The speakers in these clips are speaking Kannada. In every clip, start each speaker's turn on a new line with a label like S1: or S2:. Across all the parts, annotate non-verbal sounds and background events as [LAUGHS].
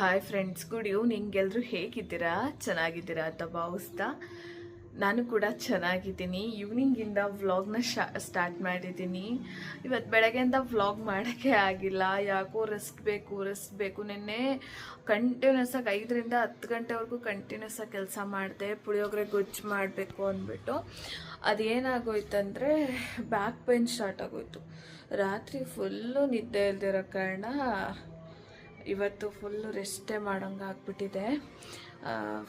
S1: ಹಾಯ್ ಫ್ರೆಂಡ್ಸ್ ಗುಡ್ ಈವ್ನಿಂಗ್ ಎಲ್ಲರೂ ಹೇಗಿದ್ದೀರಾ? ಚೆನ್ನಾಗಿದ್ದೀರಾ ಅಂತ ಭಾವಿಸ್ತಾ ನಾನು ಕೂಡ ಚೆನ್ನಾಗಿದ್ದೀನಿ. ಈವ್ನಿಂಗಿಂದ ವ್ಲಾಗ್ನ ಶಾ ಸ್ಟಾರ್ಟ್ ಮಾಡಿದ್ದೀನಿ. ಇವತ್ತು ಬೆಳಗ್ಗೆಯಿಂದ ವ್ಲಾಗ್ ಮಾಡೋಕ್ಕೆ ಆಗಿಲ್ಲ. ಯಾಕೋ ರೆಸ್ಟ್ ಬೇಕು ರೆಸ್ಟ್ ಬೇಕು. ನಿನ್ನೆ ಕಂಟಿನ್ಯೂಸ್ ಆಗಿ ಐದರಿಂದ ಹತ್ತು ಗಂಟೆವರೆಗೂ ಕಂಟಿನ್ಯೂಸ್ ಆಗಿ ಕೆಲಸ ಮಾಡಿದೆ, ಪುಳಿಯೋಗರೆ ಗೊಜ್ಜು ಮಾಡಬೇಕು ಅಂದ್ಬಿಟ್ಟು. ಅದೇನಾಗೋಯ್ತಂದರೆ ಬ್ಯಾಕ್ ಪೇನ್ ಸ್ಟಾರ್ಟ್ ಆಗೋಯ್ತು. ರಾತ್ರಿ ಫುಲ್ಲು ನಿದ್ದೆ ಇಲ್ದಿರೋ ಕಾರಣ ಇವತ್ತು ಫುಲ್ಲು ರೆಸ್ಟೇ ಮಾಡೋಂಗೆ ಆಗ್ಬಿಟ್ಟಿದೆ.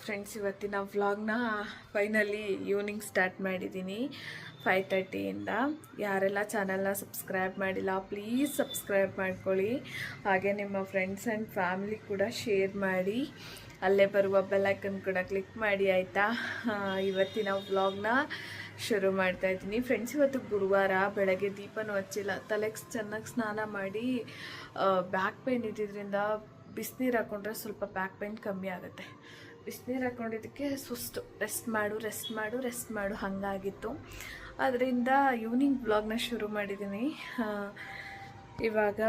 S1: ಫ್ರೆಂಡ್ಸ್ ಇವತ್ತಿನ ವ್ಲಾಗ್ನ ಫೈನಲಿ ಈವ್ನಿಂಗ್ ಸ್ಟಾರ್ಟ್ ಮಾಡಿದ್ದೀನಿ ಫೈವ್ ತರ್ಟಿಯಿಂದ ಯಾರೆಲ್ಲ ಚಾನಲ್ನ ಸಬ್ಸ್ಕ್ರೈಬ್ ಮಾಡಿಲ್ಲ ಪ್ಲೀಸ್ ಸಬ್ಸ್ಕ್ರೈಬ್ ಮಾಡ್ಕೊಳ್ಳಿ. ಹಾಗೆ ನಿಮ್ಮ ಫ್ರೆಂಡ್ಸ್ ಆ್ಯಂಡ್ ಫ್ಯಾಮಿಲಿ ಕೂಡ ಶೇರ್ ಮಾಡಿ. ಅಲ್ಲೇ ಬರುವ ಬೆಲ್ಲೈಕನ್ ಕೂಡ ಕ್ಲಿಕ್ ಮಾಡಿ, ಆಯಿತಾ? ಇವತ್ತಿನ ವ್ಲಾಗ್ನ ಶುರು ಮಾಡ್ತಾ ಇದ್ದೀನಿ. ಫ್ರೆಂಡ್ಸ್ ಇವತ್ತು ಗುರುವಾರ ಬೆಳಗ್ಗೆ ದೀಪನೂ ಹಚ್ಚಿಲ್ಲ. ತಲೆಗೆ ಚೆನ್ನಾಗಿ ಸ್ನಾನ ಮಾಡಿ ಬ್ಯಾಕ್ ಪೇನ್ ಇದ್ದಿದ್ದರಿಂದ ಬಿಸಿನೀರು ಹಾಕೊಂಡ್ರೆ ಸ್ವಲ್ಪ ಬ್ಯಾಕ್ ಪೇನ್ ಕಮ್ಮಿ ಆಗುತ್ತೆ. ಬಿಸಿನೀರು ಹಾಕೊಂಡಿದ್ದಕ್ಕೆ ಸುಸ್ತು. ರೆಸ್ಟ್ ಮಾಡು ರೆಸ್ಟ್ ಮಾಡು ರೆಸ್ಟ್ ಮಾಡು. ಹಾಗಾಗಿತ್ತು. ಅದರಿಂದ ಈವ್ನಿಂಗ್ ಬ್ಲಾಗ್ನ ಶುರು ಮಾಡಿದ್ದೀನಿ. ಇವಾಗ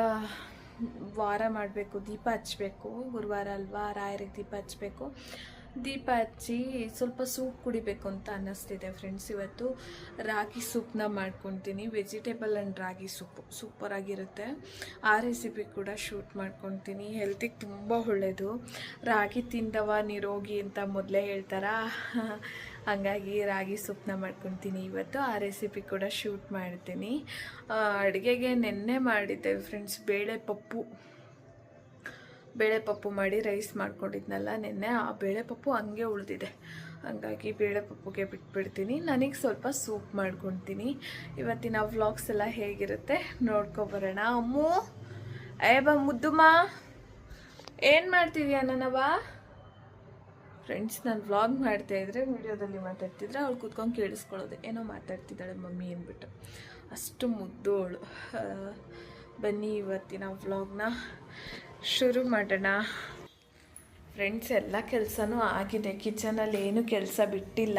S1: ವಾರ ಮಾಡಬೇಕು. ದೀಪ ಹಚ್ಚಬೇಕು ಗುರುವಾರ ಅಲ್ವಾ ರಾಯರಿಗೆ ದೀಪ ಹಚ್ಚಬೇಕು ದೀಪ ಹಚ್ಚಿ ಸ್ವಲ್ಪ ಸೂಪ್ ಕುಡಿಬೇಕು ಅಂತ ಅನ್ನಿಸ್ತಿದೆ ಫ್ರೆಂಡ್ಸ್ ಇವತ್ತು ರಾಗಿ ಸೂಪ್ನ ಮಾಡ್ಕೊತೀನಿ. Vegetable and ragi soup. ಸೂಪರಾಗಿರುತ್ತೆ ಆ ರೆಸಿಪಿ ಕೂಡ ಶೂಟ್ ಮಾಡ್ಕೊತೀನಿ. ಹೆಲ್ತಿಗೆ ತುಂಬ ಒಳ್ಳೆಯದು ರಾಗಿ ತಿಂದವ ನಿರೋಗಿ ಅಂತ ಮೊದಲೇ ಹೇಳ್ತಾರ. [LAUGHS] ಹಂಗಾಗಿ ರಾಗಿ ಸೂಪ್ನ ಮಾಡ್ಕೊತೀನಿ ಇವತ್ತು. ಆ ರೆಸಿಪಿ ಕೂಡ ಶೂಟ್ ಮಾಡ್ತೀನಿ. ಅಡುಗೆಗೆ ನೆನ್ನೆ ಮಾಡಿದ್ದೆ ಫ್ರೆಂಡ್ಸ್ ಬೇಳೆ ಪಪ್ಪು. ಬೇಳೆ ಪಪ್ಪು ಮಾಡಿ ರೈಸ್ ಮಾಡ್ಕೊಂಡಿದ್ನಲ್ಲ ನಿನ್ನೆ, ಆ ಬೇಳೆ ಪಪ್ಪು ಹಂಗೆ ಉಳಿದಿದೆ. ಹಂಗಾಗಿ ಬೇಳೆ ಪಪ್ಪುಗೆ ಬಿಟ್ಬಿಡ್ತೀನಿ. ನನಗೆ ಸ್ವಲ್ಪ ಸೂಪ್ ಮಾಡ್ಕೊತೀನಿ. ಇವತ್ತಿನ ವ್ಲಾಗ್ಸ್ ಎಲ್ಲ ಹೇಗಿರುತ್ತೆ ನೋಡ್ಕೊಬರೋಣ ಅಮ್ಮು! ಬಾ ಮುದ್ದುಮ್ಮ ಏನು ಮಾಡ್ತಿದ್ಯಾ ನನ್ನವ ಫ್ರೆಂಡ್ಸ್ ನಾನು ವ್ಲಾಗ್ ಮಾಡ್ತಾ ಇದ್ರೆ ವಿಡಿಯೋದಲ್ಲಿ ಮಾತಾಡ್ತಿದ್ರೆ ಅವಳು ಕೂತ್ಕೊಂಡು ಕೇಳಿಸ್ಕೊಳ್ಳೋದು. ಏನೋ ಮಾತಾಡ್ತಿದ್ದಾಳೆ ಮಮ್ಮಿ ಅಂದ್ಬಿಟ್ಟು. ಅಷ್ಟು ಮುದ್ದು ಅವಳು ಬನ್ನಿ ಇವತ್ತಿನ ವ್ಲಾಗ್ನ ಶುರು ಮಾಡೋಣ. ಫ್ರೆಂಡ್ಸ್ ಎಲ್ಲ ಕೆಲಸನೂ ಆಗಿದೆ. ಕಿಚನಲ್ಲಿ ಏನು ಕೆಲಸ ಬಿಟ್ಟಿಲ್ಲ.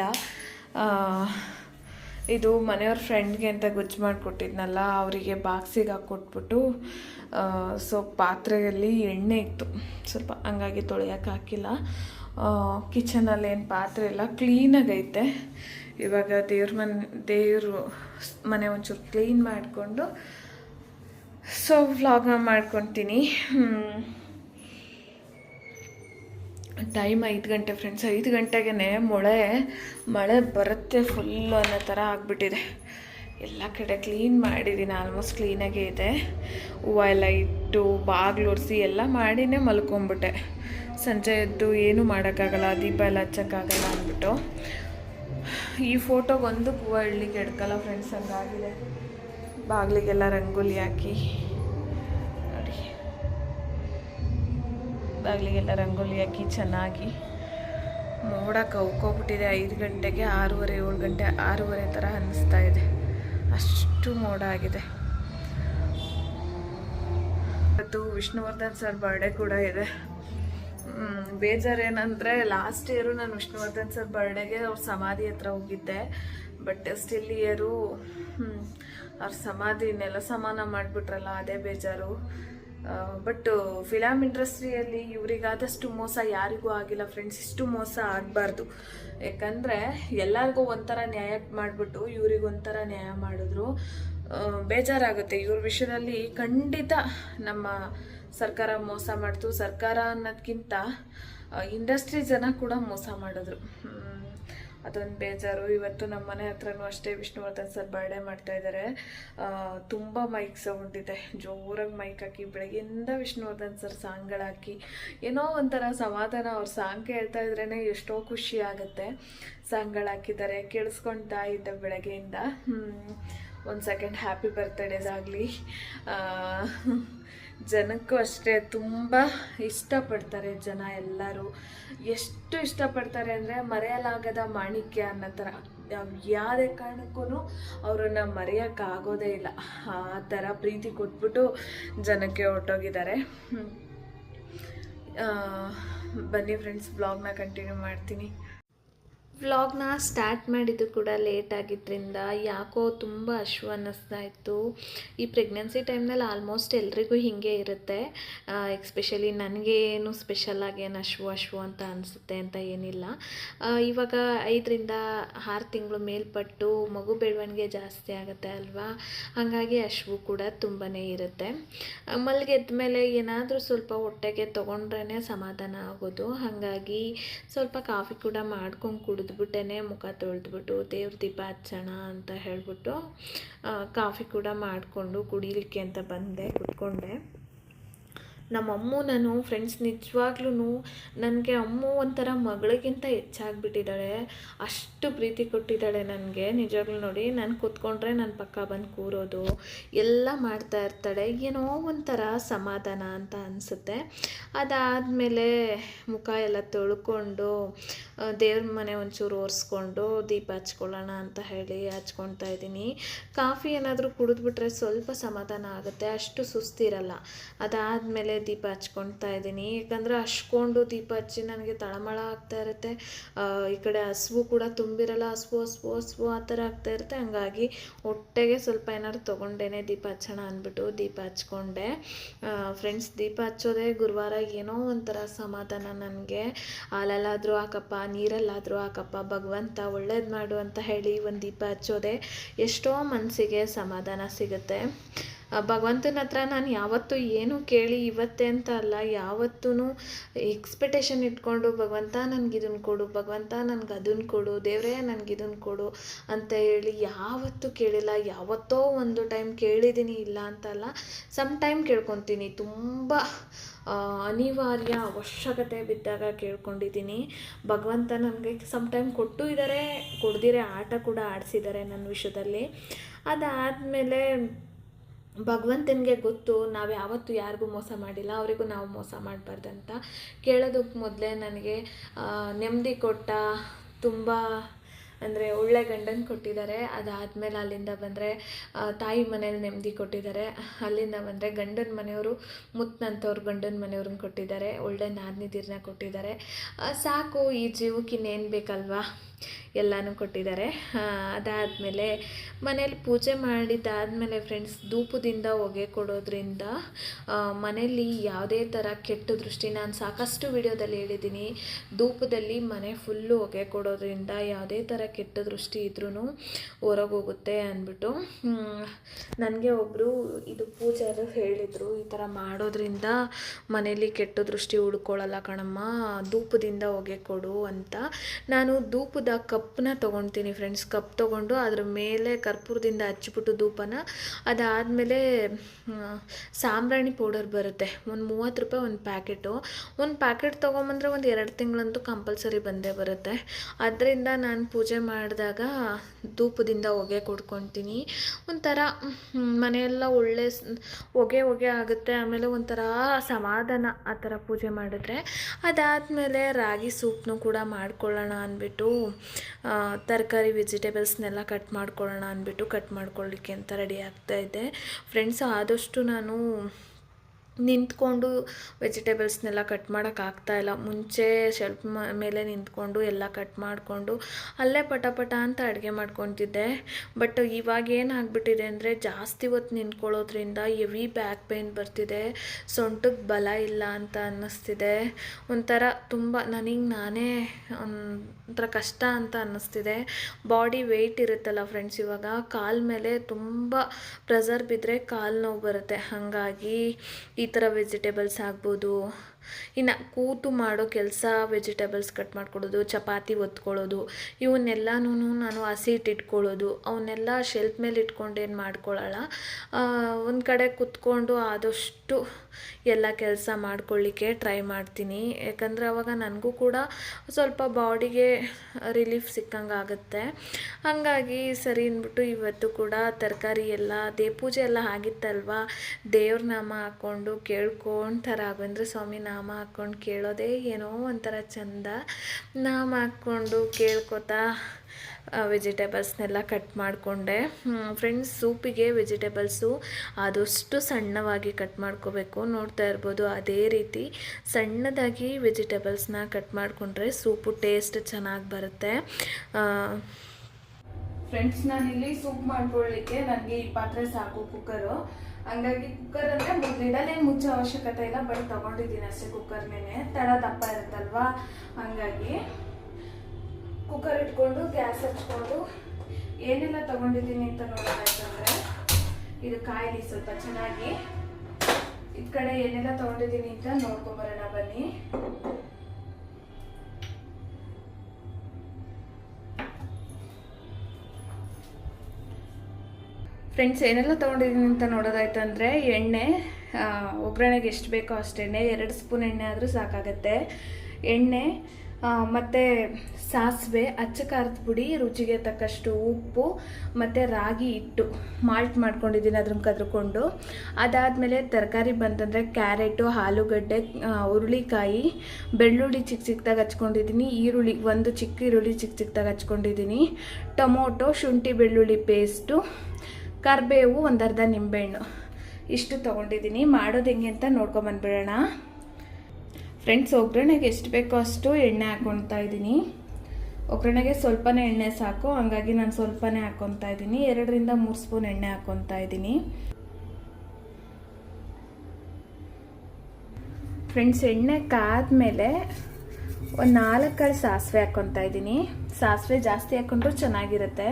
S1: ಇದು ಮನೆಯವ್ರ ಫ್ರೆಂಡ್ಗೆ ಅಂತ ಗುಜ್ಜು ಮಾಡಿಕೊಟ್ಟಿದ್ನಲ್ಲ, ಅವರಿಗೆ ಬಾಕ್ಸಿಗೆ ಹಾಕ್ಕೊಟ್ಬಿಟ್ಟು ಸೊ ಪಾತ್ರೆಯಲ್ಲಿ ಎಣ್ಣೆ ಇತ್ತು. ಸ್ವಲ್ಪ ಹಂಗಾಗಿ ತೊಳೆಯೋಕೆ ಹಾಕಿಲ್ಲ. ಕಿಚನಲ್ಲಿ ಏನು ಪಾತ್ರೆ ಇಲ್ಲ ಕ್ಲೀನಾಗೈತೆ ಇವಾಗ ದೇವ್ರ ಮನೆ, ದೇವರು ಮನೆ ಒಂಚೂರು ಕ್ಲೀನ್ ಮಾಡಿಕೊಂಡು ಸೊ ವ್ಲಾಗ್ನ ಮಾಡ್ಕೊತೀನಿ. ಟೈಮ್ ಐದು ಗಂಟೆ ಫ್ರೆಂಡ್ಸ್ ಐದು ಗಂಟೆಗೇ ಮೊಳೆ, ಮಳೆ ಬರುತ್ತೆ ಫುಲ್ಲು ಅನ್ನೋ ಥರ ಆಗಿಬಿಟ್ಟಿದೆ. ಎಲ್ಲ ಕಡೆ ಕ್ಲೀನ್ ಮಾಡಿದ್ದೀನಿ ಆಲ್ಮೋಸ್ಟ್ ಕ್ಲೀನಾಗೇ ಇದೆ. ಹೂವು ಎಲ್ಲ ಇಟ್ಟು, ಬಾಗಿಲು ಒರೆಸಿ ಎಲ್ಲ ಮಾಡಿನೇ ಮಲ್ಕೊಂಬಿಟ್ಟೆ. ಸಂಜೆ ಎದ್ದು ಏನೂ ಮಾಡೋಕ್ಕಾಗಲ್ಲ, ದೀಪ ಎಲ್ಲ ಹಚ್ಚೋಕ್ಕಾಗಲ್ಲ ಅಂದ್ಬಿಟ್ಟು. ಈ ಫೋಟೋಗೊಂದು ಹೂವು ಇಡ್ಲಿಕ್ಕೆ ಎಡ್ಕಲ್ಲ ಫ್ರೆಂಡ್ಸ್ ಹಂಗಾಗಿದೆ. ಬಾಗಿಲಿಗೆಲ್ಲ ರಂಗೋಲಿ ಹಾಕಿ. ನೋಡಿ. ಬಾಗಿಲಿಗೆಲ್ಲ ರಂಗೋಲಿ ಹಾಕಿ ಚೆನ್ನಾಗಿ ಮೋಡ ಕವ್ಕೋಬಿಟ್ಟಿದೆ. ಐದು ಗಂಟೆಗೆ ಆರೂವರೆ, ಏಳು ಗಂಟೆ, ಆರೂವರೆ ಥರ ಅನ್ನಿಸ್ತಾ ಇದೆ. ಅಷ್ಟು ಮೋಡ ಆಗಿದೆ. ಇವತ್ತು ವಿಷ್ಣುವರ್ಧನ್ ಸರ್ ಬರ್ಡೇ ಕೂಡ ಇದೆ. ಬೇಜಾರು ಏನಂದರೆ ಲಾಸ್ಟ್ ಇಯರು ನಾನು ವಿಷ್ಣುವರ್ಧನ್ ಸರ್ ಬರ್ಡೇಗೆ ಅವ್ರ ಸಮಾಧಿ ಹತ್ರ ಹೋಗಿದ್ದೆ. ಬಟ್ ಸ್ಟಿಲ್ ಇಯರು ಅವ್ರ ಸಮಾಧಿ ನೆಲ ಸಮಾನ ಮಾಡಿಬಿಟ್ರಲ್ಲ, ಅದೇ ಬೇಜಾರು. ಬಟ್ ಫಿಲಮ್ ಇಂಡಸ್ಟ್ರಿಯಲ್ಲಿ ಇವರಿಗಾದಷ್ಟು ಮೋಸ ಯಾರಿಗೂ ಆಗಿಲ್ಲ ಫ್ರೆಂಡ್ಸ್ ಇಷ್ಟು ಮೋಸ ಆಗಬಾರ್ದು. ಯಾಕಂದರೆ ಎಲ್ಲರಿಗೂ ಒಂಥರ ನ್ಯಾಯ ಮಾಡಿಬಿಟ್ಟು ಇವ್ರಿಗೊಂಥರ ನ್ಯಾಯ ಮಾಡಿದ್ರು. ಬೇಜಾರಾಗುತ್ತೆ. ಇವ್ರ ವಿಷಯದಲ್ಲಿ ಖಂಡಿತ ನಮ್ಮ ಸರ್ಕಾರ ಮೋಸ ಮಾಡ್ತು. ಸರ್ಕಾರ ಅನ್ನೋದಕ್ಕಿಂತ ಇಂಡಸ್ಟ್ರಿ ಜನ ಕೂಡ ಮೋಸ ಮಾಡಿದ್ರು. ಅದೊಂದು ಬೇಜಾರು. ಇವತ್ತು ನಮ್ಮ ಮನೆ ಹತ್ರನೂ ಅಷ್ಟೇ ವಿಷ್ಣುವರ್ಧನ್ ಸರ್ ಬರ್ಡೇ ಮಾಡ್ತಾ ಇದ್ದಾರೆ ತುಂಬ ಮೈಕ್ ಸೌಂಡ್ ಇದೆ. ಜೋರಾಗಿ ಮೈಕ್ ಹಾಕಿ ಬೆಳಗ್ಗೆಯಿಂದ ವಿಷ್ಣುವರ್ಧನ್ ಸರ್ ಸಾಂಗ್ಗಳು ಹಾಕಿ ಏನೋ ಒಂಥರ ಸಮಾಧಾನ ಅವ್ರ ಸಾಂಗ್ ಕೇಳ್ತಾ ಇದ್ರೇ ಎಷ್ಟೋ ಖುಷಿ ಆಗುತ್ತೆ. ಸಾಂಗ್ಗಳು ಹಾಕಿದ್ದಾರೆ. ಕೇಳಿಸ್ಕೊಳ್ತಾ ಇದ್ದ ಬೆಳಗ್ಗೆಯಿಂದ. ಒಂದು ಸೆಕೆಂಡ್ ಹ್ಯಾಪಿ ಬರ್ತ್ಡೇಸ್ ಆಗಲಿ. ಜನಕ್ಕೂ ಅಷ್ಟೇ ತುಂಬ ಇಷ್ಟಪಡ್ತಾರೆ ಜನ ಎಲ್ಲರೂ. ಎಷ್ಟು ಇಷ್ಟಪಡ್ತಾರೆ ಅಂದರೆ ಮರೆಯಲಾಗದ ಮಾಣಿಕ್ಯ ಅನ್ನೋ ಥರ. ಯಾವ- ಯಾವುದೇ ಕಾರಣಕ್ಕೂ ಅವರನ್ನು ಮರೆಯೋಕ್ಕಾಗೋದೇ ಇಲ್ಲ. ಆ ಥರ ಪ್ರೀತಿ ಕೊಟ್ಬಿಟ್ಟು ಜನಕ್ಕೆ ಹೊರಟೋಗಿದ್ದಾರೆ. ಬನ್ನಿ ಫ್ರೆಂಡ್ಸ್ ಬ್ಲಾಗ್ನ ಕಂಟಿನ್ಯೂ ಮಾಡ್ತೀನಿ.
S2: ವ್ಲಾಗ್ನ ಸ್ಟಾರ್ಟ್ ಮಾಡಿದ್ದು ಕೂಡ ಲೇಟ್ ಆಗಿದ್ದರಿಂದ ಯಾಕೋ ತುಂಬ ಹಶು ಅನ್ನಿಸ್ತಾ ಇತ್ತು ಈ ಪ್ರೆಗ್ನೆನ್ಸಿ ಟೈಮ್ನಲ್ಲಿ ಆಲ್ಮೋಸ್ಟ್ ಎಲ್ರಿಗೂ ಹೀಗೆ ಇರುತ್ತೆ. ಎಕ್ಸ್ಪೆಷಲಿ ನನಗೆ ಏನು ಸ್ಪೆಷಲಾಗಿ ಏನು ಹಶು ಹಶು ಅಂತ ಅನಿಸುತ್ತೆ ಅಂತ ಏನಿಲ್ಲ. ಇವಾಗ ಐದರಿಂದ ಆರು ತಿಂಗಳು ಮೇಲ್ಪಟ್ಟು ಮಗು ಬೆಳವಣಿಗೆ ಜಾಸ್ತಿ ಆಗುತ್ತೆ ಅಲ್ವಾ? ಹಾಗಾಗಿ ಹಶು ಕೂಡ ತುಂಬಾ ಇರುತ್ತೆ. ಮಲ್ಗೆದ್ದ ಮೇಲೆ ಏನಾದರೂ ಸ್ವಲ್ಪ ಹೊಟ್ಟೆಗೆ ತೊಗೊಂಡ್ರೇ ಸಮಾಧಾನ ಆಗೋದು. ಹಾಗಾಗಿ ಸ್ವಲ್ಪ ಕಾಫಿ ಕೂಡ ಮಾಡ್ಕೊಂಡು ಕುಡಿದ್ಬಿಟ್ಟೆ ಮುಖ ತೊಳೆದ್ಬಿಟ್ಟು ದೇವ್ರ ದೀಪ ಹಚ್ಚೋಣ ಅಂತ ಹೇಳಿಬಿಟ್ಟು ಕಾಫಿ ಕೂಡ ಮಾಡಿಕೊಂಡು ಕುಡಿಲಿಕ್ಕೆ ಅಂತ ಬಂದೆ, ಕುತ್ಕೊಂಡೆ. ನಮ್ಮ ಅಮ್ಮು ನಾನು ಫ್ರೆಂಡ್ಸ್ ನಿಜವಾಗ್ಲೂ ನನಗೆ ಅಮ್ಮು ಒಂಥರ ಮಗಳಿಗಿಂತ ಹೆಚ್ಚಾಗ್ಬಿಟ್ಟಿದ್ದಾಳೆ ಅಷ್ಟು ಪ್ರೀತಿ ಕೊಟ್ಟಿದ್ದಾಳೆ ನನಗೆ. ನಿಜವಾಗ್ಲೂ ನೋಡಿ, ನಾನು ಕೂತ್ಕೊಂಡ್ರೆ ನನ್ನ ಪಕ್ಕ ಬಂದು ಕೂರೋದು, ಎಲ್ಲ ಮಾಡ್ತಾ ಇರ್ತಾಳೆ. ಏನೋ ಒಂಥರ ಸಮಾಧಾನ ಅಂತ ಅನಿಸುತ್ತೆ. ಅದಾದಮೇಲೆ ಮುಖ ಎಲ್ಲ ತೊಳ್ಕೊಂಡು ದೇವ್ರ ಮನೆ ಒಂಚೂರು ಒರೆಸ್ಕೊಂಡು ದೀಪ ಹಚ್ಕೊಳ್ಳೋಣ ಅಂತ ಹೇಳಿ ಹಚ್ಕೊಳ್ತಾ ಇದ್ದೀನಿ. ಕಾಫಿ ಏನಾದರೂ ಕುಡಿದ್ಬಿಟ್ರೆ ಸ್ವಲ್ಪ ಸಮಾಧಾನ ಆಗುತ್ತೆ. ಅಷ್ಟು ಸುಸ್ತಿರಲ್ಲ. ಅದಾದಮೇಲೆ ದೀಪ ಹಚ್ಕೊಳ್ತಾ ಇದ್ದೀನಿ. ಯಾಕಂದರೆ ಹಚ್ಕೊಂಡು ದೀಪ ಹಚ್ಚಿ ನನಗೆ ತಳಮಳ ಆಗ್ತಾ ಇರುತ್ತೆ. ಈ ಕಡೆ ಹಸುವು ಕೂಡ ತುಂಬಿರಲ್ಲ, ಹಸುವು ಹಸುವು ಹಸುವು ಆ ಥರ ಆಗ್ತಾ ಇರುತ್ತೆ. ಹಂಗಾಗಿ ಹೊಟ್ಟೆಗೆ ಸ್ವಲ್ಪ ಏನಾದ್ರು ತೊಗೊಂಡೇನೆ ದೀಪ ಹಚ್ಚೋಣ ಅಂದ್ಬಿಟ್ಟು ದೀಪ ಹಚ್ಕೊಂಡೆ. ಫ್ರೆಂಡ್ಸ್ ದೀಪ ಹಚ್ಚೋದೇ ಗುರುವಾರ ಏನೋ ಒಂಥರ ಸಮಾಧಾನ ನನಗೆ. ಹಾಲಲ್ಲಾದರೂ ಹಾಕಪ್ಪ, ನೀರಲ್ಲಾದರೂ ಹಾಕಪ್ಪ, ಭಗವಂತ ಒಳ್ಳೇದು ಮಾಡು ಅಂತ ಹೇಳಿ ಒಂದು ದೀಪ ಹಚ್ಚೋದೆ ಎಷ್ಟೋ ಮನಸ್ಸಿಗೆ ಸಮಾಧಾನ ಸಿಗುತ್ತೆ. ಭಗವಂತನ ಹತ್ರ ನಾನು ಯಾವತ್ತೂ ಏನು ಕೇಳಿ ಇವತ್ತೇ ಅಂತ ಅಲ್ಲ ಯಾವತ್ತೂ ಎಕ್ಸ್ಪೆಕ್ಟೇಷನ್ ಇಟ್ಕೊಂಡು ಭಗವಂತ ನನಗೆ ಇದನ್ನು ಕೊಡು, ಭಗವಂತ ನನಗೆ ಅದನ್ನು ಕೊಡು, ದೇವರೇ ನನಗೆ ಇದನ್ನು ಕೊಡು ಅಂತ ಹೇಳಿ ಯಾವತ್ತೂ ಕೇಳಿಲ್ಲ, ಯಾವತ್ತೋ ಒಂದು ಟೈಮ್ ಕೇಳಿದ್ದೀನಿ ಇಲ್ಲ ಅಂತಲ್ಲ ಸಮ್ ಟೈಮ್ ಕೇಳ್ಕೊತೀನಿ. ತುಂಬ ಅನಿವಾರ್ಯ ಅವಶ್ಯಕತೆ ಬಿದ್ದಾಗ ಕೇಳ್ಕೊಂಡಿದ್ದೀನಿ ಭಗವಂತ ನನಗೆ ಸಮ್ ಟೈಮ್ ಕೊಟ್ಟು ಇದ್ದಾರೆ ಕೊಡ್ದಿರೆ ಆಟ ಕೂಡ ಆಡಿಸಿದ್ದಾರೆ ನನ್ನ ವಿಷಯದಲ್ಲಿ. ಅದಾದಮೇಲೆ ಭಗವಂತನಿಗೆ ಗೊತ್ತು, ನಾವು ಯಾವತ್ತೂ ಯಾರಿಗೂ ಮೋಸ ಮಾಡಿಲ್ಲ, ಅವರಿಗೂ ನಾವು ಮೋಸ ಮಾಡಬಾರ್ದಂತ ಕೇಳೋದಕ್ಕೆ ಮೊದಲೇ ನನಗೆ ನೆಮ್ಮದಿ ಕೊಟ್ಟ ತುಂಬ ಅಂದರೆ ಒಳ್ಳೆ ಗಂಡನ ಕೊಟ್ಟಿದ್ದಾರೆ. ಅದಾದಮೇಲೆ ಅಲ್ಲಿಂದ ಬಂದರೆ ತಾಯಿ ಮನೇಲಿ ನೆಮ್ಮದಿ ಕೊಟ್ಟಿದ್ದಾರೆ. ಅಲ್ಲಿಂದ ಬಂದರೆ ಗಂಡನ ಮನೆಯವರು ಮುತ್ತಂಥವ್ರು ಗಂಡನ ಮನೆಯವ್ರನ್ನ ಕೊಟ್ಟಿದ್ದಾರೆ. ಒಳ್ಳೆ ನಾದ್ನಿದಿರನ್ನ ಕೊಟ್ಟಿದ್ದಾರೆ. ಸಾಕು, ಈ ಜೀವಕ್ಕೆ ಇನ್ನೇನು ಬೇಕಲ್ವಾ? ಎಲ್ಲನೂ ಕೊಟ್ಟಿದ್ದಾರೆ. ಅದಾದಮೇಲೆ ಮನೇಲಿ ಪೂಜೆ ಮಾಡಿದ್ದಾದಮೇಲೆ ಫ್ರೆಂಡ್ಸ್ ಧೂಪದಿಂದ ಹೊಗೆ ಕೊಡೋದ್ರಿಂದ ಮನೆಯಲ್ಲಿ ಯಾವುದೇ ಥರ ಕೆಟ್ಟ ದೃಷ್ಟಿ, ನಾನು ಸಾಕಷ್ಟು ವಿಡಿಯೋದಲ್ಲಿ ಹೇಳಿದ್ದೀನಿ, ಧೂಪದಲ್ಲಿ ಮನೆ ಫುಲ್ಲು ಹೊಗೆ ಕೊಡೋದ್ರಿಂದ ಯಾವುದೇ ಥರ ಕೆಟ್ಟ ದೃಷ್ಟಿ ಇದ್ರೂ ಹೊರಗೋಗುತ್ತೆ ಅಂದ್ಬಿಟ್ಟು ನನಗೆ ಒಬ್ಬರು ಇದು ಪೂಜಾರು ಹೇಳಿದರು, ಈ ಥರ ಮಾಡೋದ್ರಿಂದ ಮನೇಲಿ ಕೆಟ್ಟ ದೃಷ್ಟಿ ಉಳ್ಕೊಳ್ಳಲ್ಲ ಕಣಮ್ಮ, ಧೂಪದಿಂದ ಹೊಗೆ ಕೊಡು ಅಂತ. ನಾನು ಧೂಪದ ಕಪ್ಪನ್ನ ತೊಗೊಳ್ತೀನಿ ಫ್ರೆಂಡ್ಸ್ ಕಪ್ ತೊಗೊಂಡು ಅದ್ರ ಮೇಲೆ ಕರ್ಪೂರದಿಂದ ಹಚ್ಚಿಬಿಟ್ಟು ಧೂಪನ. ಅದಾದಮೇಲೆ ಸಾಂಬ್ರಾಣಿ ಪೌಡರ್ ಬರುತ್ತೆ. ಒಂದು ಮೂವತ್ತು ರೂಪಾಯಿ ಒಂದು ಪ್ಯಾಕೆಟು ಒಂದು ಪ್ಯಾಕೆಟ್ ತೊಗೊಂಬಂದ್ರೆ ಒಂದು ಎರಡು ತಿಂಗಳಂತೂ ಕಂಪಲ್ಸರಿ ಬಂದೇ ಬರುತ್ತೆ. ಅದರಿಂದ ನಾನು ಪೂಜೆ ಮಾಡಿದಾಗ ಧೂಪದಿಂದ ಹೊಗೆ ಕೊಡ್ಕೊತೀನಿ. ಒಂಥರ ಮನೆಯೆಲ್ಲ ಒಳ್ಳೆ ಹೊಗೆ ಹೊಗೆ ಆಗುತ್ತೆ. ಆಮೇಲೆ ಒಂಥರ ಸಮಾಧಾನ ಆ ಥರ ಪೂಜೆ ಮಾಡಿದ್ರೆ. ಅದಾದಮೇಲೆ ರಾಗಿ ಸೂಪ್ನು ಕೂಡ ಮಾಡ್ಕೊಳ್ಳೋಣ ಅಂದ್ಬಿಟ್ಟು ತರಕಾರಿ, ವೆಜಿಟೇಬಲ್ಸ್ನೆಲ್ಲ ಕಟ್ ಮಾಡ್ಕೊಳ್ಳೋಣ ಅಂದ್ಬಿಟ್ಟು ಕಟ್ ಮಾಡ್ಕೊಳ್ಳಿಕ್ಕೆ ಅಂತ ರೆಡಿ ಆಗ್ತಾಯಿದ್ದೆ ಫ್ರೆಂಡ್ಸ್, ಆದಷ್ಟು ನಾನು ನಿಂತ್ಕೊಂಡು ವೆಜಿಟೇಬಲ್ಸ್ನೆಲ್ಲ ಕಟ್ ಮಾಡೋಕ್ಕಾಗ್ತಾ ಇಲ್ಲ. ಮುಂಚೆ ಶೆಲ್ಫ್ ಮೇಲೆ ನಿಂತ್ಕೊಂಡು ಎಲ್ಲ ಕಟ್ ಮಾಡಿಕೊಂಡು ಅಲ್ಲೇ ಪಟ ಪಟ ಅಂತ ಅಡುಗೆ ಮಾಡ್ಕೊತಿದ್ದೆ. ಬಟ್ ಇವಾಗ ಏನಾಗ್ಬಿಟ್ಟಿದೆ ಅಂದರೆ ಜಾಸ್ತಿ ಹೊತ್ತು ನಿಂತ್ಕೊಳ್ಳೋದ್ರಿಂದ ಹೆವಿ ಬ್ಯಾಕ್ ಪೇನ್ ಬರ್ತಿದೆ. ಸೊಂಟಕ್ಕೆ ಬಲ ಇಲ್ಲ ಅಂತ ಅನ್ನಿಸ್ತಿದೆ. ಒಂಥರ ತುಂಬ ನನಗೆ ನಾನೇ ಒಂಥರ ಕಷ್ಟ ಅಂತ ಅನ್ನಿಸ್ತಿದೆ. ಬಾಡಿ ವೆಯ್ಟ್ ಇರುತ್ತಲ್ಲ ಫ್ರೆಂಡ್ಸ್ ಇವಾಗ, ಕಾಲ ಮೇಲೆ ತುಂಬ ಪ್ರೆಸರ್ ಬಿದ್ದರೆ ಕಾಲು ನೋವು ಬರುತ್ತೆ. ಹಾಗಾಗಿ ಈ ಥರ ವೆಜಿಟೇಬಲ್ಸ್ ಆಗ್ಬೋದು. ಇನ್ನು ಕೂತು ಮಾಡೋ ಕೆಲಸ ವೆಜಿಟೇಬಲ್ಸ್ ಕಟ್ ಮಾಡ್ಕೊಡೋದು, ಚಪಾತಿ ಒತ್ಕೊಳ್ಳೋದು ಇವನ್ನೆಲ್ಲನೂ ನಾನು ಹಸಿ ಇಟ್ಕೊಳ್ಳೋದು, ಅವನ್ನೆಲ್ಲ ಶೆಲ್ಫ್ ಮೇಲೆ ಇಟ್ಕೊಂಡು ಏನು ಮಾಡ್ಕೊಳ್ಳೋಲ್ಲ ಒಂದು ಕಡೆ ಕುತ್ಕೊಂಡು ಆದಷ್ಟು ಎಲ್ಲ ಕೆಲಸ ಮಾಡ್ಕೊಳ್ಳಿಕ್ಕೆ ಟ್ರೈ ಮಾಡ್ತೀನಿ. ಯಾಕಂದರೆ ಅವಾಗ ನನಗೂ ಕೂಡ ಸ್ವಲ್ಪ ಬಾಡಿಗೆ ರಿಲೀಫ್ ಸಿಕ್ಕಂಗೆ ಆಗುತ್ತೆ. ಹಾಗಾಗಿ ಸರಿ ಅಂದ್ಬಿಟ್ಟು ಇವತ್ತು ಕೂಡ ತರಕಾರಿ ಎಲ್ಲ, ದೇ ಪೂಜೆ ಎಲ್ಲ ಆಗಿತ್ತಲ್ವಾ? ದೇವ್ರ ನಾಮ ಹಾಕ್ಕೊಂಡು ಕೇಳ್ಕೊಂತ ರಾಘವೇಂದ್ರ ಸ್ವಾಮಿ ನಾಮ ಹಾಕ್ಕೊಂಡು ಕೇಳೋದೇ ಏನೋ ಒಂಥರ ಚಂದ. ನಾಮ ಹಾಕ್ಕೊಂಡು ಕೇಳ್ಕೊತಾ ವೆಜಿಟೇಬಲ್ಸ್ನೆಲ್ಲ ಕಟ್ ಮಾಡಿಕೊಂಡೆ. ಫ್ರೆಂಡ್ಸ್, ಸೂಪಿಗೆ ವೆಜಿಟೇಬಲ್ಸು ಆದಷ್ಟು ಸಣ್ಣವಾಗಿ ಕಟ್ ಮಾಡ್ಕೋಬೇಕು. ನೋಡ್ತಾ ಇರ್ಬೋದು ಅದೇ ರೀತಿ ಸಣ್ಣದಾಗಿ ವೆಜಿಟೇಬಲ್ಸ್ನ ಕಟ್ ಮಾಡಿಕೊಂಡ್ರೆ ಸೂಪು ಟೇಸ್ಟ್ ಚೆನ್ನಾಗಿ ಬರುತ್ತೆ.
S1: ಫ್ರೆಂಡ್ಸ್, ನಾನಿಲ್ಲಿ ಸೂಪ್ ಮಾಡ್ಕೊಳ್ಳಿಕ್ಕೆ ನನಗೆ ಈ ಪಾತ್ರೆ ಸಾಕು ಕುಕ್ಕರು. ಹಂಗಾಗಿ ಕುಕ್ಕರ್ ಅಂದ್ರೆ ಮೊದಲಿಡಲೇನು ಮುಚ್ಚೋ ಅವಶ್ಯಕತೆ ಇಲ್ಲ, ಬಟ್ ತಗೊಂಡಿದ್ದೀನಿ ಅಷ್ಟೇ ಕುಕ್ಕರ್ನೇನೆ. ತಡ ದಪ್ಪ ಇರುತ್ತಲ್ವಾ? ಹಂಗಾಗಿ ಕುಕ್ಕರ್ ಇಟ್ಕೊಂಡು ಗ್ಯಾಸ್ ಹಚ್ಕೊಂಡು ಏನೆಲ್ಲ ತಗೊಂಡಿದ್ದೀನಿ ಅಂತ ನೋಡೋದಾಯ್ತಂದ್ರೆ ಇದು ಕಾಯಿಲಿ ಸ್ವಲ್ಪ ಚೆನ್ನಾಗಿ. ಇದ್ ಕಡೆ ಏನೆಲ್ಲ ತಗೊಂಡಿದ್ದೀನಿ ಅಂತ ನೋಡ್ಕೊಂಬರೋಣ ಬನ್ನಿ. ಫ್ರೆಂಡ್ಸ್ ಏನೆಲ್ಲ ತೊಗೊಂಡಿದ್ದೀನಿ ಅಂತ ನೋಡೋದಾಯ್ತು ಅಂದರೆ, ಎಣ್ಣೆ ಒಗ್ಗರಣೆಗೆ ಎಷ್ಟು ಬೇಕೋ ಅಷ್ಟು ಎರಡು ಸ್ಪೂನ್ ಎಣ್ಣೆ ಆದರೂ ಸಾಕಾಗತ್ತೆ. ಎಣ್ಣೆ ಮತ್ತು ಸಾಸಿವೆ, ಅಚ್ಚ ಖಾರದ ಪುಡಿ, ರುಚಿಗೆ ತಕ್ಕಷ್ಟು ಉಪ್ಪು, ಮತ್ತು ರಾಗಿ ಹಿಟ್ಟು ಮಾಲ್ಟ್ ಮಾಡ್ಕೊಂಡಿದ್ದೀನಿ ಅದ್ರ ಕದ್ರುಕೊಂಡು. ಅದಾದಮೇಲೆ ತರಕಾರಿ ಬಂತಂದರೆ ಕ್ಯಾರೆಟು, ಆಲೂಗಡ್ಡೆ ಹುರುಳಿಕಾಯಿ, ಬೆಳ್ಳುಳ್ಳಿ ಚಿಕ್ಕ ಚಿಕ್ಕದಾಗಿ ಹಚ್ಕೊಂಡಿದ್ದೀನಿ, ಈರುಳ್ಳಿ, ಒಂದು ಚಿಕ್ಕ ಈರುಳ್ಳಿ ಚಿಕ್ಕ ಚಿಕ್ಕದಾಗಿ ಹಚ್ಕೊಂಡಿದ್ದೀನಿ. ಟೊಮೊಟೊ, ಶುಂಠಿ, ಬೆಳ್ಳುಳ್ಳಿ ಪೇಸ್ಟು, ಕರಿಬೇವು, ಒಂದರ್ಧ ನಿಂಬೆಹಣ್ಣು ಇಷ್ಟು ತೊಗೊಂಡಿದ್ದೀನಿ. ಮಾಡೋದು ಹೆಂಗೆ ಅಂತ ನೋಡ್ಕೊಂಬಂದ್ಬಿಡೋಣ. ಫ್ರೆಂಡ್ಸ್ ಒಗ್ಗರಣೆಗೆ ಎಷ್ಟು ಬೇಕೋ ಅಷ್ಟು ಎಣ್ಣೆ ಹಾಕ್ಕೊಳ್ತಾ ಇದ್ದೀನಿ. ಒಗ್ಗರಣೆಗೆ ಸ್ವಲ್ಪನೇ ಎಣ್ಣೆ ಸಾಕು. ಹಂಗಾಗಿ ನಾನು ಸ್ವಲ್ಪನೇ ಹಾಕ್ಕೊತಾ ಇದ್ದೀನಿ. ಎರಡರಿಂದ ಮೂರು ಸ್ಪೂನ್ ಎಣ್ಣೆ ಹಾಕ್ಕೊತಾ ಇದ್ದೀನಿ. ಫ್ರೆಂಡ್ಸ್ ಎಣ್ಣೆ ಕಾದ್ಮೇಲೆ ಒಂದು ನಾಲ್ಕು ಕಾಳು ಸಾಸಿವೆ ಹಾಕ್ಕೊತಾ ಇದ್ದೀನಿ. ಸಾಸಿವೆ ಜಾಸ್ತಿ ಹಾಕ್ಕೊಂಡ್ರು ಚೆನ್ನಾಗಿರುತ್ತೆ.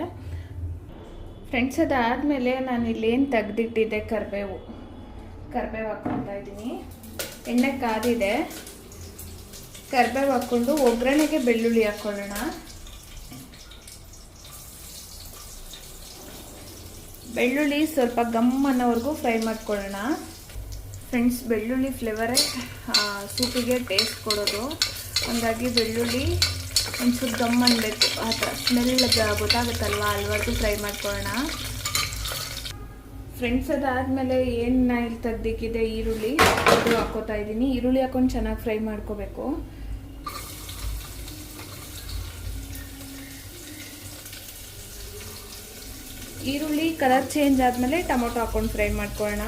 S1: ಫ್ರೆಂಡ್ಸ್ ಅದಾದಮೇಲೆ ನಾನು ಇಲ್ಲೇನು ತೆಗೆದಿಟ್ಟಿದ್ದೆ? ಕರಿಬೇವು. ಕರಿಬೇವು ಹಾಕ್ಕೊತಾ ಇದ್ದೀನಿ. ಎಣ್ಣೆ ಕಾದಿದೆ. ಕರಿಬೇವು ಹಾಕ್ಕೊಂಡು ಒಗ್ಗರಣೆಗೆ ಬೆಳ್ಳುಳ್ಳಿ ಹಾಕ್ಕೊಳ್ಳೋಣ ಬೆಳ್ಳುಳ್ಳಿ ಸ್ವಲ್ಪ ಗಮ್ ಅನ್ನೋವರೆಗೂ ಫ್ರೈ ಮಾಡ್ಕೊಳ್ಳೋಣ. ಫ್ರೆಂಡ್ಸ್ ಬೆಳ್ಳುಳ್ಳಿ ಫ್ಲೇವರೇ ಸೂಪಿಗೆ ಟೇಸ್ಟ್ ಕೊಡೋದು. ಹಾಗಾಗಿ ಬೆಳ್ಳುಳ್ಳಿ ಒಂಚೂರು ಗಮ್ ಅನ್ನಬೇಕು ಆ ಥರ ಸ್ಮೆಲ್ ಗೊತ್ತಾಗುತ್ತಲ್ವ? ಅಲ್ವರೆಗೂ ಫ್ರೈ ಮಾಡ್ಕೊಳ್ಳೋಣ. ಫ್ರೆಂಡ್ಸ್ ಅದಾದಮೇಲೆ ಏನು ಇಲ್ಲಿ ತೆಗ್ದಿಕ್ಕಿದೆ ಈರುಳ್ಳಿ. ಅದು ಹಾಕೋತಾ ಇದ್ದೀನಿ. ಈರುಳ್ಳಿ ಹಾಕೊಂಡು ಚೆನ್ನಾಗಿ ಫ್ರೈ ಮಾಡ್ಕೋಬೇಕು. ಈರುಳ್ಳಿ ಕಲರ್ ಚೇಂಜ್ ಆದಮೇಲೆ ಟೊಮೊಟೊ ಹಾಕ್ಕೊಂಡು ಫ್ರೈ ಮಾಡ್ಕೊಳ್ಳೋಣ.